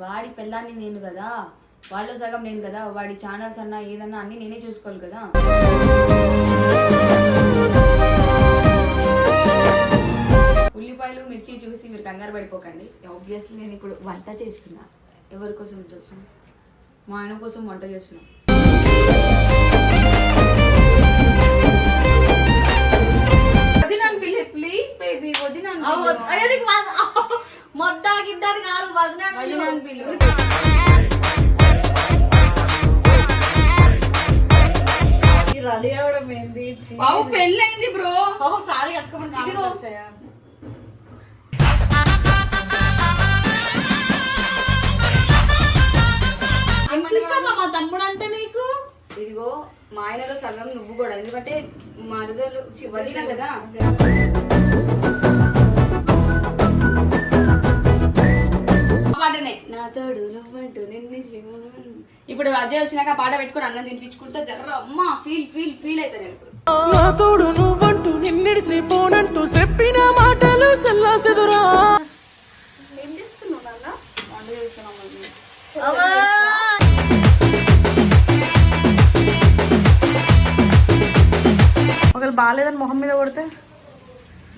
వాడి పిల్లాన్ని నేను కదా? వాళ్ళు సగం నేను కదా? వాడి ఛానల్స్ అన్నా ఏదన్నా అన్ని నేనే చూసుకోవాలి కదా? ఉల్లిపాయలు మిర్చి చూసి మీరు కంగారు పడిపోకండి. ఆబ్వియస్లీ నేను ఇప్పుడు వంట చేస్తున్నా. ఎవరి కోసం చూసాను మా ఆయన కోసం వంట చేస్తున్నాం. వదినాను పిల్ల ప్లీజ్ బేబీ వదినాను మొట్ట గిడ్డని కాదు వదిన రెడీ అవ్వడం ఏంది? బాబు పెళ్ళైంది బ్రో. బాబు సారీ కట్టుకోమని మా తమ్ముడు అంటే నీకు? ఇదిగో మా ఆయనలో సగం నువ్వు కూడా. ఎందుకంటే మరదలు చి, వదిన కదా. పాటనే నా తోడు నువ్వంటూ నిన్ను. ఇప్పుడు అజయ్ వచ్చినాక ఆ పాట పెట్టుకొని అన్నం తినిపించుకుంటా జర్ర అమ్మ ఫీల్ ఫీల్ ఫీల్ అవుతా నేను ఇప్పుడు. నా తోడు నువ్వంటూ నిన్నిడిసి పోనంటూ చెప్పిన మాటలు సల్లాసెదురా ఏం చేస్తున్నావు నాన్న? వంట చేస్తున్నాం మమ్మీ. ఒకవేళ బాగాలేదని మొహం మీద కొడితే?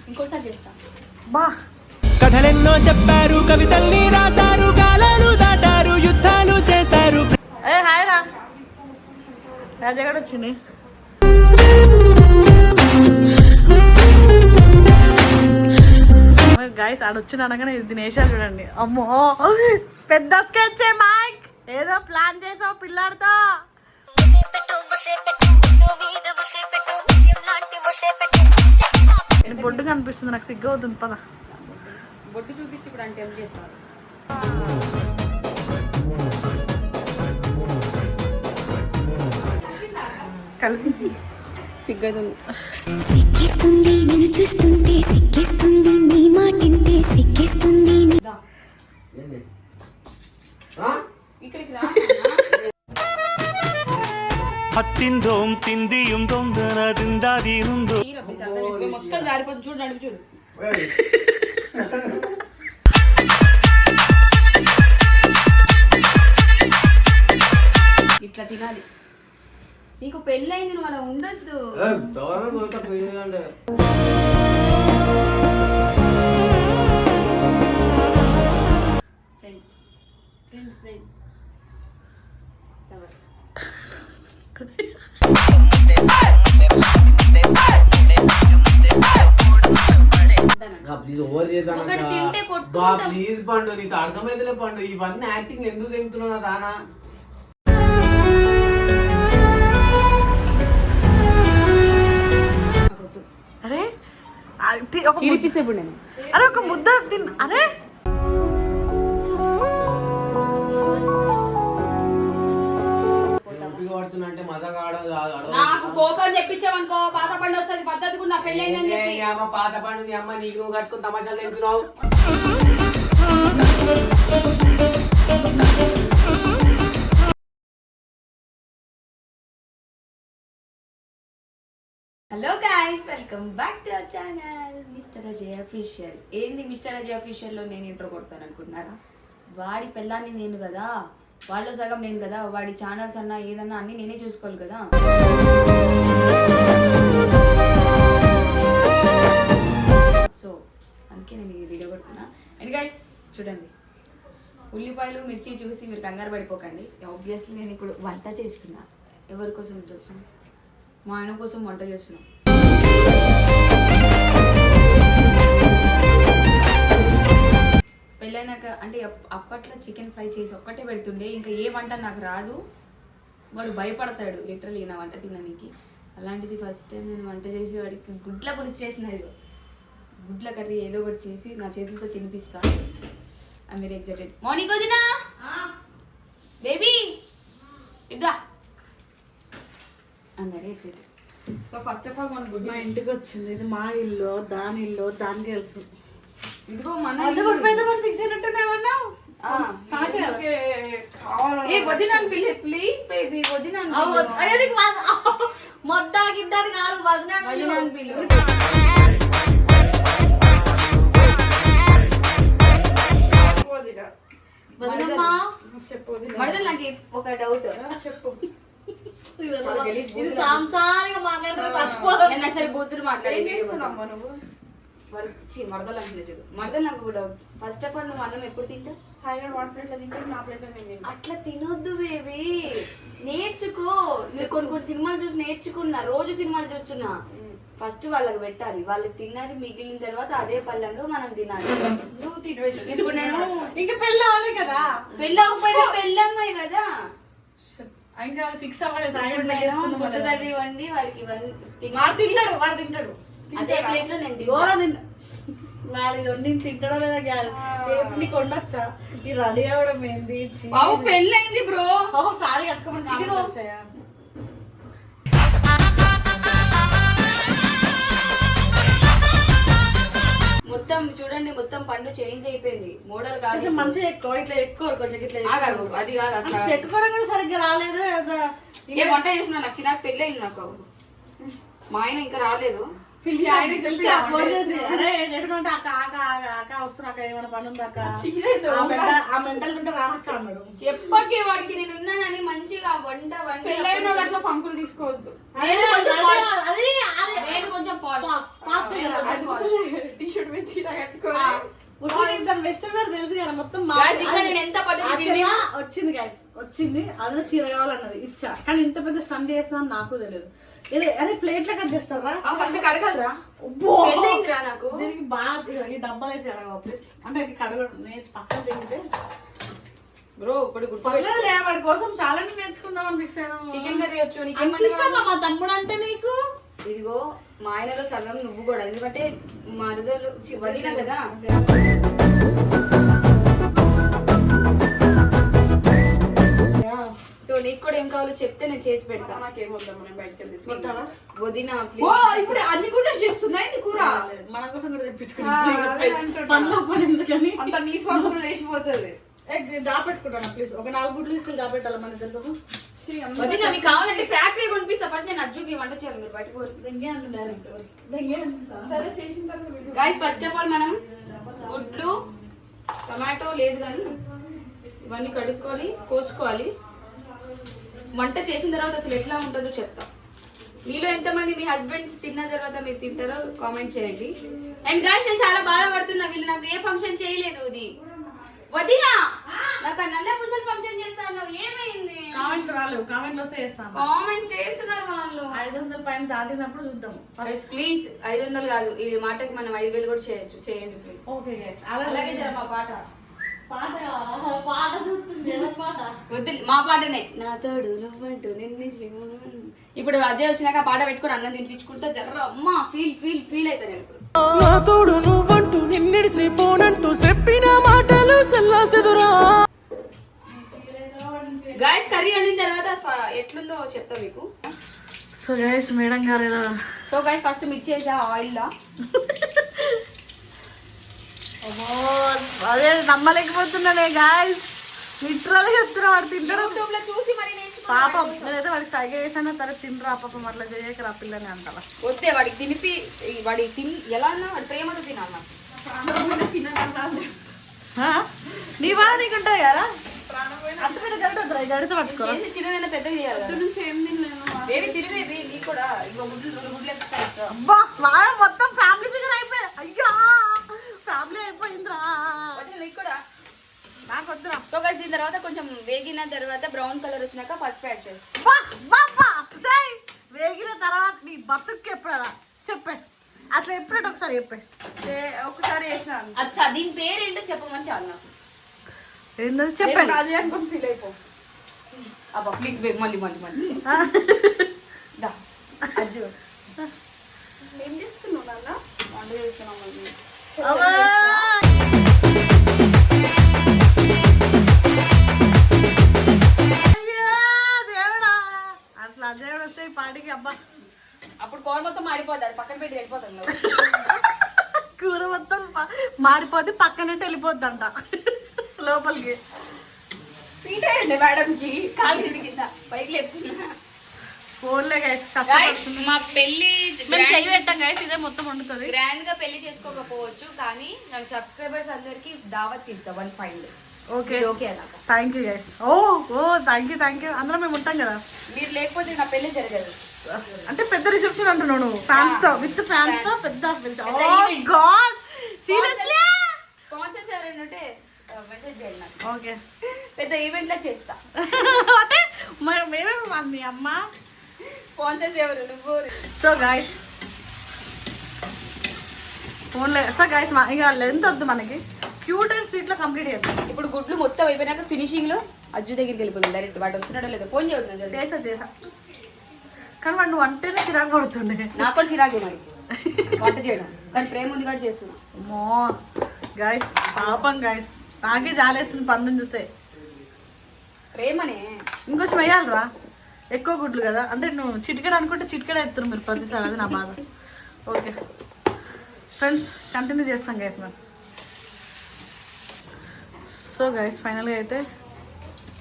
ఇంకోసారి చేస్తా. బా! కథలెన్నో చెప్పారు కవితల్ని రాశారు కాలాలు దాటారు యుద్ధాలు చేశారు. ఏ హాయ్ రా. రాజగడ వచ్చింది గాయస్ ఆడొచ్చిన అనగానే ఇది నేషాలు చూడండి. అమ్మో. పెద్ద స్కెచ్ మైక్ ఏదో ప్లాన్ చేసావు పిల్లాడితో. నేను బొడ్డు కనిపిస్తుంది నాకు సిగ్గు అవుతుంది పదా. బొట్టు చూపించి ఇప్పుడు అంటే ఏం చేస్తారు? కలిపి. సిగ్గేస్తుంది నేను నీ మాటింటే సిగ్గేస్తుంది అత్తిందోం తిందియుందోం దొందర తిందాది ఉందో మొత్తం జారిపోతుంది. చూడు నడుపు చూడు. ఇట్లా తినాలి. నీకు పెళ్ళైంది నువ్వు అలా ఉండద్దు. ప్లీజ్ పండు నీకు అర్థమైతలే పండు. ఇవన్నీ యాక్టింగ్ ఎందుకు తెగుతున్నావు దానా. అరే ఆ, తి- ఒక అరే ఒక ముద్ద తిన్ అరే! నాకు కోపం తెప్పించావనుకో పాత పండు వస్తుంది పద్ధతి కూడా నా పెళ్ళైందని చెప్పి. అమ్మ పాత పండు నీ అమ్మ నీకు నువ్వు కట్టుకుని తమాషాలు తింటున్నావు. Hello guys welcome back to our channel mister Ajay official ఏంది మిస్టర్ అజయ్ అఫీషియల్లో నేను ఇంట్రో కొడతాను అనుకుంటున్నారా? వాడి పిల్లాన్ని నేను కదా? వాళ్ళు సగం నేను కదా? వాడి ఛానల్స్ అన్నా ఏదన్నా అన్ని నేనే చూసుకోవాలి కదా? ఉల్లిపాయలు మిర్చి చూసి మీరు కంగారు పడిపోకండి. ఆబ్వియస్లీ నేను ఇప్పుడు వంట చేస్తున్నా. ఎవరి కోసం చూసాం మా ఆయన కోసం వంట చేస్తున్నాం. పెళ్ళైనాక అంటే అప్పట్లో చికెన్ ఫ్రై చేసి ఒక్కటే పెడుతుండే. ఇంకా ఏ వంట నాకు రాదు. వాడు భయపడతాడు లిటరలీ నా వంట తినడానికి అలాంటిది ఫస్ట్ టైం నేను వంట చేసి వాడికి గుడ్ల పులుసు చేసిన ఇది గుడ్ల కర్రీ ఏదో ఒకటి చేసి నా చేతులతో తినిపిస్తాను ఐ వెరీ ఎక్సైటెడ్ మార్నింగ్ వదినా baby ఇద్దా. I very excited so first of all మన గుడ్ మా ఇంటికి వచ్చింది. ఇది మా ఇల్లు దాని ఇల్లు దానికి తెలుసు. ఇదిగో మన ఫిక్స్ అయినట్టున్నావన్నా ఆ, ఏ వదినాను పిల్ల ప్లీజ్ బేబీ వదినాను. మొట్ట గిడ్డని కాదు వదిన వదినాను నాకు ఒక డౌట్ ఇది సాంసారిగా అసలు బూతులు చేస్తున్నామ్మా నువ్వు? చూడు. నాకు డౌట్ ఫస్ట్ ఆఫ్ ఆల్ నువ్వు అన్నం ఎప్పుడు తింటావు? సాయిగా వాడి ప్లేట్లో తింటాడు నా ప్లేట్లో నేను అట్లా తినొద్దు బేబీ. నేర్చుకో. నేను కొన్ని కొన్ని సినిమాలు చూసి నేర్చుకున్నా. రోజు సినిమాలు చూస్తున్నా. ఫస్ట్ వాళ్ళకి పెట్టాలి. వాళ్ళకి తిన్నది మిగిలిన తర్వాత అదే పళ్ళెంలో మనం తినాలి. నువ్వు తిను ఇప్పుడు నేను ఇంకా పెళ్ళి అవ్వాలి కదా. పెళ్ళకపోయినా పెళ్ళమ్మాయి కదా. ఇంకా ఫిక్స్ అవ్వాలి ఇప్పుడు సాయంత్రం నేను గుడ్డు. కర్రీ వండి వాడికి ఇవన్నీ వాడు తింటాడు వాడు తింటాడు. అదే ప్లేట్లో నేను తింటా. ఘోరం తింటా. వాడు ఇది వండి తింటాడో లేదా గ్యాస్ రేపు నీకు వండొచ్చా? ఈ రెడీ అవ్వడం ఏంది. బాబు పెళ్ళైంది బ్రో. ఓహో సారీ కట్టుకోమని మొత్తం చూడండి మొత్తం పండు చేంజ్ అయిపోయింది. మోడల్ కాదు. కొంచెం మంచిగా ఎక్కువ ఇట్లా ఎక్కువ కొంచెం ఇట్లా. ఆగాగు అది కాదు అట్లా చెక్కుకోవడం కూడా సరిగ్గా రాలేదు ఏ వంట చేసిన నాకు చిన్న పెళ్ళి నాకు. మా ఆయన ఇంకా రాలేదు. పిలిచి ఆయన చెప్పి పిలిచి ఆ ఆ ఫోన్ వంట చేసి అరే ఎటువంటి అక్క ఆక ఆక ఆక వస్తున్నా అక్క ఏమైనా పని ఉందా అక్క? చీరేదో ఆ మెంటల్ ఆ మెంటల్ తింటే రానక్క అన్నాడు. చెప్పకే వాడికి నేను ఉన్నానని మంచిగా వంట వండి పెళ్ళైన వాళ్ళు అట్లా పంకులు తీసుకోవద్దు. నేను కొంచెం posh. అది అది. నేను కొంచెం posh. పాస్ ఫిగర్ నేను కొంచెం posh. టీ షర్ట్ మీద చీర కట్టుకొని. ఆ. ముస్లిం ఇద్దరు వెస్టర్న్ వేర్ తెలుసు కదా మొత్తం మా Guys, ఇంకా నేను ఎంత పద్ధతి వచ్చింది గైస్ వచ్చింది అదే చీర కావాలన్నది ఇచ్చా. కానీ ఇంత పెద్ద స్టంట్ చేస్తాను నాకు తెలియదు. ఇది అరే ప్లేట్ లెక్క చేస్తారా? ఫస్ట్ కడగలరా? నాకు. దీనికి బాగా ఈ డబ్బాలు వేసి అడగవా ప్లీజ్ అంటే ఇది కడగడం నేను పక్కన తింటే బ్రో ఇప్పుడు గుర్తు పర్లేదులే వాడి కోసం చాలా నేర్చుకుందాం అని ఫిక్స్ అయినా. చికెన్ కర్రీ వచ్చు మా తమ్ముడు అంటే నీకు? ఇదిగో మా ఆయనలో సగం నువ్వు కూడా. ఎందుకంటే మరదలు వదిన కదా. సో నీకు కూడా ఏం కావాలో చెప్తే నేను చేసి పెడతా. నాకేం వద్దాం బయటకు? వదిన ప్లీజ్ ఇప్పుడు అన్ని కూడా చేస్తున్నాయి ఇది కూర? మన కోసం కూడా అంత నీ శ్వాసంలో లేచిపోతుంది. ఏ, దాపెట్టుకుంటాను ప్లీజ్ ఒక నాలుగు గుడ్లు తీసుకెళ్ళి దాపెట్టాలి మన ఇద్దరు. వదిన మీకు కావాలంటే ఫ్యాక్టరీ కొనిపిస్తా. ఫస్ట్ నేను అజ్జుకి వంట చేయాలి మీరు గాయస్ ఫస్ట్ ఆఫ్ ఆల్ మనం గుడ్లు టమాటో లేదు కానీ ఇవన్నీ కడుక్కొని కోసుకోవాలి. వంట చేసిన తర్వాత అసలు ఎట్లా ఉంటుందో చెప్తా. మీలో ఎంతమంది మీ హస్బెండ్స్ తిన్న తర్వాత మీరు తింటారో కామెంట్ చేయండి. అండ్ గాయస్ నేను చాలా బాధపడుతున్నా వీళ్ళు నాకు ఏ ఫంక్షన్ చేయలేదు ఇది. వదినా నాకు ఆ నల్ల పూసలు ఫంక్షన్ చేస్తా అన్నావు ఏమైంది? కామెంట్ రాలేవు కామెంట్లు వస్తే చేస్తాను కామెంట్స్ చేస్తున్నారు వాళ్ళు. ఐదు వందల పైన దాటినప్పుడు చూద్దాం. ప్లీజ్ ఐదు వందలు కాదు ఈ మాటకి మనం ఐదు వేలు కూడా చేయొచ్చు చేయండి ప్లీజ్ ఓకే అలాగే జర మా పాట. పాట కావాలా? పాట చూస్తుంది. ఎవరి పాట. వద్దు మా పాటనే. నా తోడు నువ్వంటూ నిన్ను ఇప్పుడు అజయ్ వచ్చినాక ఆ పాట పెట్టుకొని అన్నం తినిపించుకుంటా జర అమ్మా ఫీల్ ఫీల్ ఫీల్ అవుతా నేను నా తోడు నువ్వంటూ నిన్నిడిసిపోనంటూ చెప్పిన మాటలు సెల్లాసెదురా గాయస్ కర్రీ వండిన తర్వాత ఎట్లుందో చెప్తా మీకు. సో గైస్ మేడం గారు సో గాయస్ ఫస్ట్ మిక్స్ చేసా ఆయిల్ లా. అదే నమ్మలేకపోతున్నానే గాయస్ లిటరల్ చెప్తున్నా వాడు తింటాడు. చూసి మరి పాపం నేనైతే వాడికి సైగ చేసాను సరే తినరా పాపం అట్లా చేయక రా పిల్లని అంటారా వద్దే వాడికి తినిపి ఈ వాడికి తిని ఎలా అన్నా వాడి ప్రేమతో తినాలి నాకు. నీ బాధ నీకు ఉంటుంది కదా? అంత పెద్ద గరిట వద్దురా ఈ గడిత పట్టుకో. చిన్నదైనా పెద్దగా చేయాలి. నుంచి ఏం తినలేను బేబీ తిరిగి నీ కూడా ఇంకో గుడ్లు గుడ్లు. అబ్బా వాడు మొత్తం ఫ్యామిలీ ఫిగర్ అయిపోయారు. అయ్యా! ఫ్యామిలీ అయిపోయిందిరా. నీకు కూడా? నాకు వద్దురా సో guys, దీని తర్వాత కొంచెం వేగిన తర్వాత బ్రౌన్ కలర్ వచ్చినాక పసుపు యాడ్ చేసి బా, బా, బా, సై. వేగిన తర్వాత నీ బతుక్కి ఎప్పుడరా? చెప్పే. అట్లా ఎప్పుడైతే ఒకసారి చెప్పే. ఏ- ఒకసారి చేసిన. అచ్చా దీని పేరు ఏంటో చెప్పమని చాలు నాకు. ఏంటది చెప్పండి. అదే అనుకుని ఫీల్ అయిపో. అబ్బా ప్లీజ్ మళ్ళీ మళ్ళీ మళ్ళీ. దా అజ్జు. ఏం చేస్తున్నావు నాన్న? వంట చేస్తున్నాం మళ్ళీ. అట్లా దేవుడు వస్తే పాటికి అబ్బా అప్పుడు కూర మొత్తం అది పక్కన పెట్టి వెళ్ళిపోతాం కదా. కూర మొత్తం మాడిపోతే పక్కనే వెళ్ళిపోద్ది అంట లోపలికి. పీటేయండి మేడంకి. కాలు కింద పైకి లేపుతున్నా. ఫోన్లే గైస్ Guys, కష్టపడుతుంది. మా పెళ్ళి మేము చెయ్యి పెట్టాం గైస్ ఇదే మొత్తం వండుతుంది. గ్రాండ్గా పెళ్ళి చేసుకోకపోవచ్చు కానీ నాకు సబ్స్క్రైబర్స్ అందరికి దావత్ ఇస్తా one five. Okay okay thank you guys oh oh thank you thank you అందరం మేము ఉంటాం కదా. మీరు లేకపోతే నా పెళ్ళి జరగదు. అంటే పెద్ద రిసెప్షన్ అంటున్నాను ఫ్యాన్స్తో విత్ ఫ్యాన్స్తో పెద్ద ఓ event. గాడ్ సీరియస్లీ స్పాన్సర్స్ ఎవరైనా ఉంటే మెసేజ్ చేయండి ఓకే పెద్ద ఈవెంట్ లా చేస్తా. అంటే మేమే మీ అమ్మ స్పాన్సర్స్ ఎవరు నువ్వు సో గాయస్ ఫోన్లే సో గాయస్ ఇక లెంత్ వద్దు మనకి. క్యూట్ అండ్ స్వీట్లో కంప్లీట్ చేద్దాం. ఇప్పుడు గుడ్లు మొత్తం అయిపోయినాక ఫినిషింగ్లో అజ్జు దగ్గరికి వెళ్ళిపోతుంది డైరెక్ట్ వాడు వస్తున్నాడో లేదో ఫోన్ చేయొద్దు చేసా చేసా. కానీ వాడు నువ్వు అంటేనే చిరాకు పడుతుండే. నాకు కూడా చిరాకే మరి. వంట చేయడం. కానీ ప్రేమ ఉంది కూడా చేస్తున్నా. అమ్మో గాయస్ పాపం గాయస్ నాకే జాలేస్తుంది పన్ను చూస్తే. ప్రేమనే. ఇంకొంచెం వేయాలిరా. ఎక్కువ గుడ్లు కదా? అంటే నువ్వు చిటికెడ అనుకుంటే చిటికెడ ఎత్తురు మీరు ప్రతిసారి అది నా బాధ. ఓకే. ఫ్రెండ్స్ కంటిన్యూ చేస్తాం గైస్ మనం సో గైస్ ఫైనల్గా అయితే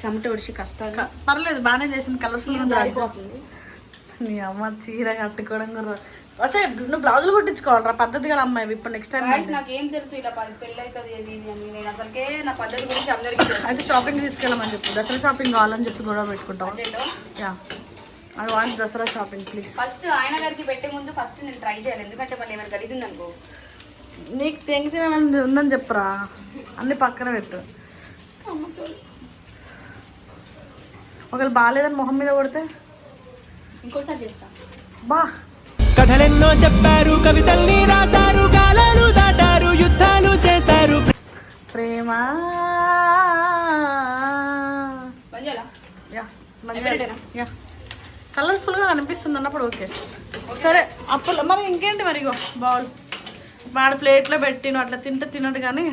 చెమట ఒడిచి కష్టాలు. క- పర్లేదు బాగానే చేసింది. కలర్ఫుల్. నీ అమ్మ చీర కట్టుకోవడం కూడా అసలు నువ్వు బ్లౌజులు కుట్టించుకోవాలరా పద్ధతి గల అమ్మాయి ఇప్పుడు నెక్స్ట్ టైం నాకేం తెలుసు ఇలా పెళ్ళి అవుతుంది నేను అసలుకే నా పద్ధతి గురించి అందరికీ అయితే షాపింగ్ తీసుకెళ్ళమని చెప్పు. దసరా షాపింగ్ కావాలని చెప్పి గొడవ పెట్టుకుంటాం. Yeah I want Dasara shopping please first ఆయన గారికి పెట్టే ముందు ఫస్ట్ నేను ట్రై చేయాలి. ఎందుకంటే మళ్ళీ ఏమైనా కలిసి ఉందనుకో. నీకు తెంగి తినమని ఉందని చెప్పురా. అన్ని పక్కన పెట్టు. ఒకవేళ బాగాలేదని మొహం మీద కొడితే? ఇంకోసారి చేస్తా. బా. కథలెన్నో చెప్పారు కవితల్ని రాశారు కాలాలు దాటారు యుద్ధాలు చేశారు. ప్రేమ? యా కలర్ఫుల్గా అనిపిస్తుంది అన్నప్పుడు ఓకే. సరే అప్పుడు మరి ఇంకేంటి మరి ఇగో బౌల్? వాడు ప్లేట్లో పెట్టి నువ్వు అట్లా తింటే తినడు కానీ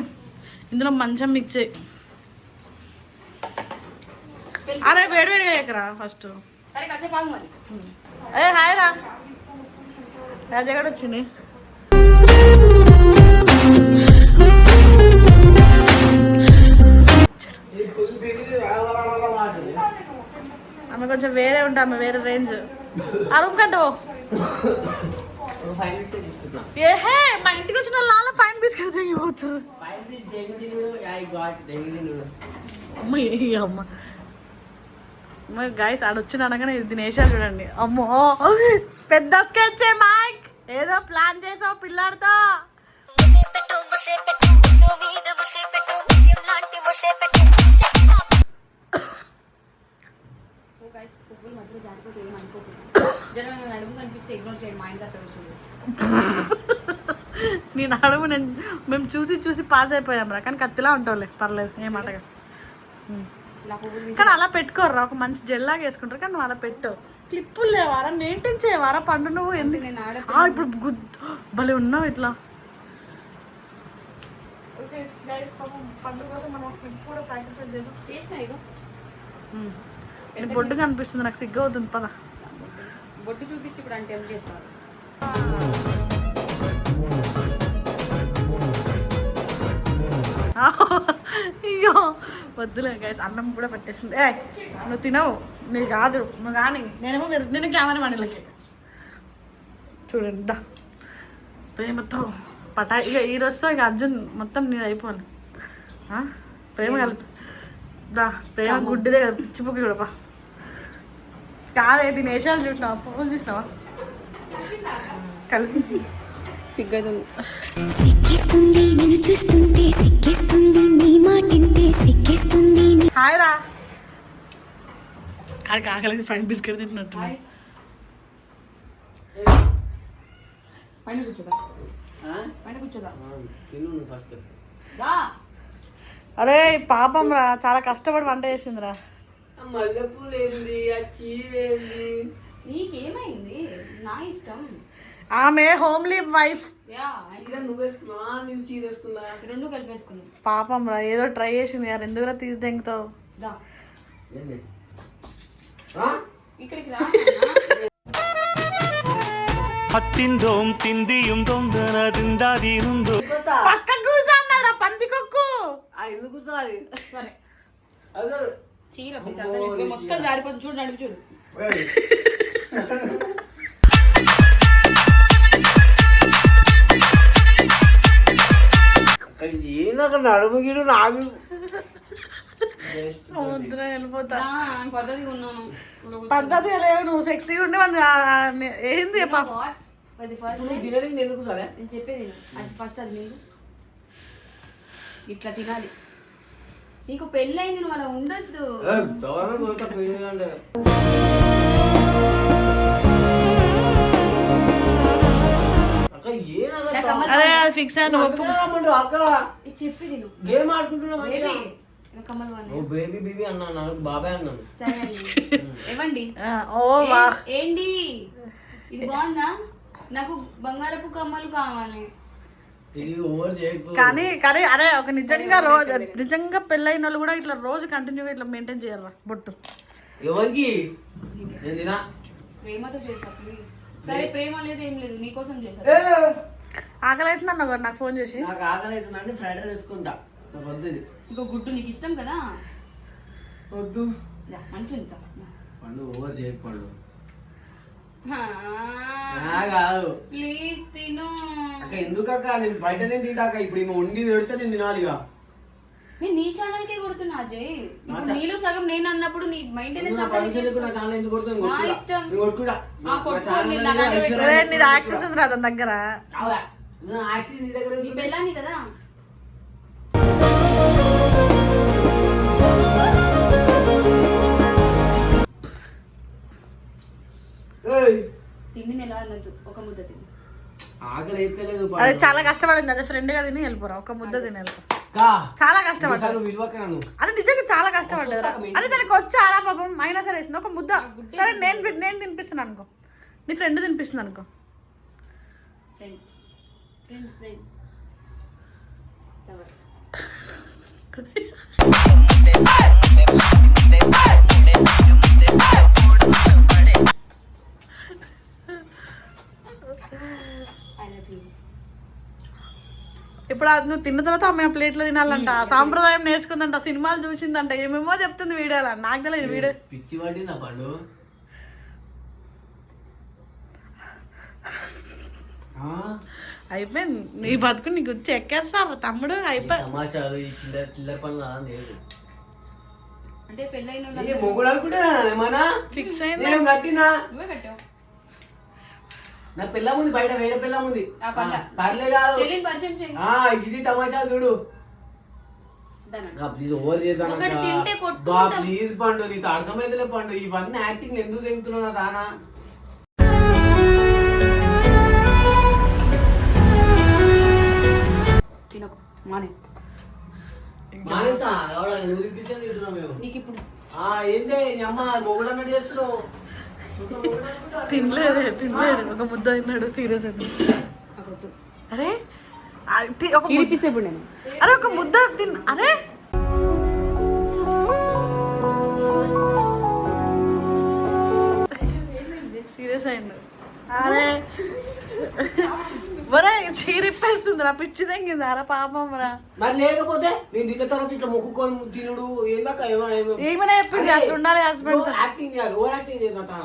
ఇందులో మంచం మిక్స్ చేయి. అరే వేడి వేడి చేయకరా ఫస్ట్. ఏ హాయ్ రా. రాజా కూడా వచ్చింది ఆమె కొంచెం వేరే ఉంటా ఆమె వేరే రేంజ్. ఆ రూమ్ ఏహే మా ఇంటికి వచ్చిన వాళ్ళు నాలో ఫైన్ బిస్కెట్ తెగిపోతారు. అమ్మ అమ్మ. గాయస్ ఆడొచ్చిన అనగానే దీని వేసారు చూడండి. అమ్మో పెద్ద స్కెచ్ మా ఏదో ప్లాన్ చేసావు పిల్లాడితో. పువ్వులు మధ్యలో జారిపోతే ఏం అనుకోకూడదు జనం నడుము కనిపిస్తే ఇగ్నోర్ చేయండి మా ఇంత పేరు చూడు. నీ నడుము నేను మేము చూసి చూసి పాస్ అయిపోయాం రా కానీ కత్తిలా ఉంటావులే పర్లేదు ఏం మాటగా. ఇలా పువ్వులు తీసి కానీ అలా పెట్టుకోర్రా ఒక మంచి జెల్లాగా వేసుకుంటారు కానీ నువ్వు అలా పెట్టు. క్లిప్పులు లేవారా? మెయింటైన్ చేయవారా పండు నువ్వు? ఎందుకు? నేను ఆడ ఇప్పుడు గుడ్ భలే ఉన్నావు ఇట్లా. పండుగ కోసం మనం క్లిప్ కూడా సాక్రిఫైస్ చేద్దాం. చేసిన ఇదో నీ బొడ్డు కనిపిస్తుంది నాకు సిగ్గు అవుతుంది పద. బొట్టు చూపించి ఇప్పుడు అంటే ఏం చేస్తారు? అయ్యో వద్దులే గైస్ అన్నం కూడా పెట్టేసింది. ఏ నువ్వు తినవు. నీ కాదు నువ్వు కానీ నేనేమో మీరు నేను కెమెరా మనీలకి చూడండి దా. ప్రేమతో పటా ఇక ఈ రోజుతో ఇక అర్జున్ మొత్తం నీది అయిపోవాలి? ప్రేమ కలిపి. దా ప్రేమ గుడ్డిదే కదా పిచ్చిపోకి కూడా కాదే దీని వేషాలు చూసినావా? పువ్వులు చూసినావా? కలిపి. సిగ్గైతుంది సిక్కిస్తుంది నిన్ను చూస్తుంటే సిక్కిస్తుంది నీ మాటింటే సిక్కిస్తుంది నీ హాయ్ రా. ఆడికి ఆకలికి ఫైన్ బిస్కెట్ తింటున్నట్టు హాయ్. పైన కూర్చోదా? పైన కూర్చోదా? తిను ఫస్ట్ దా అరే పాపం రా చాలా కష్టపడి వంట చేసిందిరా. మల్లెపూలు ఏంది ఆ చీర ఏంది నీకేమైంది? నా ఇష్టం. ఆమె హోమ్లీ వైఫ్. పాపం రా ఏదో ట్రై చేసింది యారు ఎందుకురా తీసిదెంగుతావు అత్తిందోం తిందియం దొందన తిందాది ఉందో పక్క పంది కొక్కు ఎందుకు కూసాలి సరే. చీర మొత్తం జారిపోతుంది. చూడు నడిపి చూడు. నాకు నడుము గిడు నాకు. వద్దురా వెళ్ళిపోతా. రా, పద్ధతిగా ఉన్నాను పద్ధతిగా లేవు నువ్వు సెక్సీగా ఉండి మన ఏంది చెప్పా అది ఫస్ట్ ఎందుకు సరే నేను చెప్పేది. అది ఫస్ట్ అది ఇట్లా తినాలి. నీకు పెళ్ళైంది నువ్వు అలా ఉండొద్దు. అరే అది ఫిక్స్ ఒప్పు ఏనాగమంటావు అక్క. నువ్వు గేమ్ ఆడుకుంటున్నావు బేబీ బేబీ అన్నాను బాబాయ్ అన్నాను ఓ వా. ఏంటి? ఇది బాగుందా? నాకు బంగారపు కమ్మలు కావాలి. ఇది ఓవర్ చేయకు. కానీ కానీ అరే ఒక నిజంగా రోజు నిజంగా పెళ్ళైన వాళ్ళు కూడా ఇట్లా రోజు కంటిన్యూగా ఇట్లా మెయింటైన్ చేయరు బొట్టు. ఎవరికి? ప్రేమతో చేసా ప్లీజ్ సరే ప్రేమ లేదు ఏం లేదు. నీకోసం ఏ! ఆకలి అవుతుంది అన్న నాకు ఫోన్ చేసి. నాకు ఆకలి అవుతుందండి ఫ్రైడ్ రైస్ తెచ్చుకుంటా నాకు వద్దు ఇది. ఇంకో గుడ్డు నీకు ఇష్టం కదా? వద్దు. దా. పండు ఓవర్ చేయకు పండు. కాదు. ప్లీజ్ తిను. అక్క ఎందుకక్క? నేను బయటనే తింటాక ఇప్పుడు ఈమె వండి పెడితే నేను తినాలి ఇక నేను నీ ఛానల్ కే కొడుతున్నా అజయ్. ఇప్పుడు నా నీలో సగం నేను అన్నప్పుడు నీ మెయింటెనెన్స్ నా ఇష్టం. ఆ, దగ్గర నీది యాక్సెస్ ఉంది రా తన దగ్గర. యాక్సిస్ నీ. పెళ్ళాని కదా. తిండిని ఎలా ఒక ముద్ద తిని. అరే చాలా కష్టపడింది. అదే ఫ్రెండ్గా తిని వెళ్ళిపోరా. ఒక ముద్ద తిని వెళ్ళిపో. చాలా కష్టపడ్డా నువ్వు విలువక నన్ను అరే నిజంగా చాలా కష్టపడ్డది రా. అరే తనకి వచ్చారా పాపం అయినా సరే వేసింది. ఒక ముద్ద. సరే నేను నేను తినిపిస్తున్నాను అనుకో. నీ ఫ్రెండ్ తినిపిస్తుంది అనుకో. ఫ్రెండ్ ఇప్పుడు అది నువ్వు తిన్న తర్వాత ఆమె ప్లేట్లో తినాలంట. సాంప్రదాయం నేర్చుకుందంట. సినిమాలు చూసిందంట. ఏమేమో చెప్తుంది వీడియోలో నాకు తెలియదు వీడియో. పిచ్చి పట్టిందా పండు? ఆ? అయిపోయింది. నీ బతుకు నీకు వచ్చి ఎక్కేస్తారు తమ్ముడు. అయిపోయి ఫిక్స్ అయింది? నా పిల్ల ఉంది బయట వేరే పిల్ల ఉంది ఆ పల్ల. పర్లే కాదు. చెల్లిని పరిచయం చేయి. ఆ ఇది తమాషా చూడు. ప్లీజ్ ఓవర్ చేద్దాం. ప్లీజ్ పండు నీకు అర్థమైతలే పండు. ఇవన్నీ యాక్టింగ్ ఎందుకు తెగుతున్నావు నా దానా? తినకు మానే. తింటున్నావు మేము. నీకు ఇప్పుడు ఆ ఏందే నీ అమ్మ మొగుడు అన్నట్టు చేస్తున్నావు. తినలేదు తినలేదు. ఒక ముద్ద తిన్నాడు సీరియస్ వద్దు అరే ఒక అరే ఒక ముద్ద తిన్ అరే! సీరియస్ అయిండు. అరే! ఒరే చీరిప్పేస్తుంది రా పిచ్చి తెంగింది. అరే పాపం రా. మరి లేకపోతే నేను తిన్న తర్వాత ఇట్లా మొక్కుకొని తినుడు ఏందాక ఏమో ఏమో. ఏమైనా చెప్పింది? అట్లా ఉండాలి హస్బెండ్ యాక్టింగ్ చేయాలి ఓవర్ యాక్టింగ్ తాన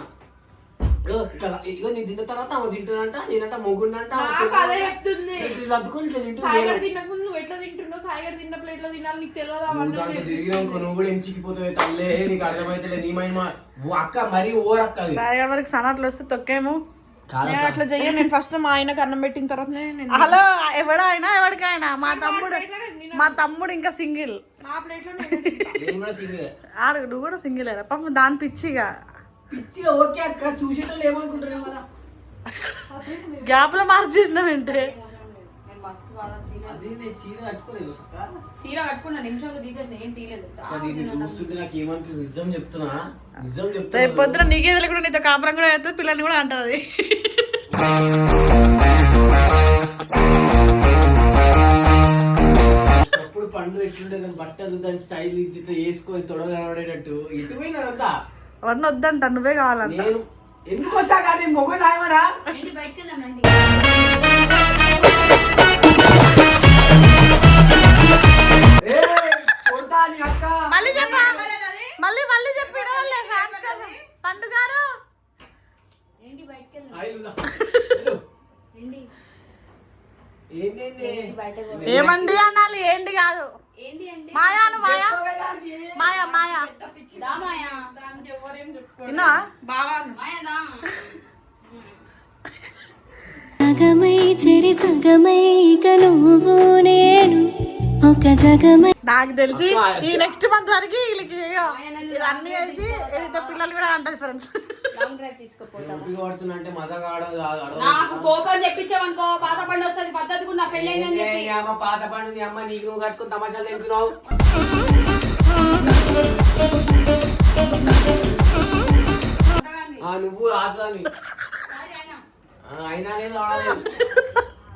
ఇగో నేను తిన్న తర్వాత ఆమె తింటుందంట నేనంట మొగ్గుండంట నాకు అదే చెప్తుంది. ఇట్లా అద్దుకొని ఇట్లా తింటుంది సాయిగడ తిన్నప్పుడు నువ్వు ఎట్లా తింటున్నావు సాయిగడ తిన్న ప్లేట్లో తినాలి నీకు తెలియదా నువ్వు దాంట్లో తిరిగినావు నువ్వు కూడా ఎంచికిపోతావు తల్లే నీకు అర్థమైతే నీ మైండ్ మా ఓ అక్క మరీ ఓవర్ అక్క అది. సాయి వరకు సనాట్లు వస్తే తొక్కేమో? నేను అట్లా చెయ్యను నేను ఫస్ట్ మా ఆయనకు అన్నం పెట్టిన తర్వాతనే నేను హలో ఎవడైనా ఎవరికైనా మా తమ్ముడు మా తమ్ముడు ఇంకా సింగిల్. నా ప్లేట్లో నేను తింటా. నేను కూడా సింగిల్. ఆడు నువ్వు కూడా సింగిల్ పాపం దాని పిచ్చిగా. ఓకే అక్క చూసేటోళ్ళు ఏమనుకుంటారు గ్యాప్లో చీర కట్టుకున్న నిమిషంలో తీసేసిన ఏం తీయలేదు. చూస్తుంటే నాకు ఏమనిపిస్తుంది నిజం చెప్తున్నా? నిజం రేపు చెప్తున్నా పొద్దున నీకే తెలియకుండా నీతో కాపురం కూడా అవుతుంది పిల్లని కూడా అంటది. అప్పుడు పండు ఎట్లుంటే దాని బట్టలు దాని స్టైల్ ఇట్లా వేసుకొని తొడ కనబడేటట్టు. ఎటు పోయినదంతా అవన్నీ వద్దంట నువ్వే కావాలంట. నేను ఎందుకు వస్తా కానీ మొగ నాయమరా? మళ్ళీ చెప్పా మళ్ళీ చెప్పి ఏమండి అనాలి ఏంటి కాదు. అంటే? మాయా మాయా సగమై చెరి సగమై ఇక నువ్వు నేను ఒక జగమై నాకు తెలిసి ఈ నెక్స్ట్ మంత్ వరకు వీళ్ళకి ఇది అన్ని వేసి ఇద్దరు పిల్లలు కూడా అంటది ఫ్రెండ్స్ నాకు కోపం తెప్పించావనుకో పాత పండు వస్తుంది పద్ధతికి నా చెప్పి. అమ్మ పాత పండు అమ్మ నీకు కట్టుకుని తమాషాలు. ఆ నువ్వు అయినా. అయినా లేదు ఆడలేదు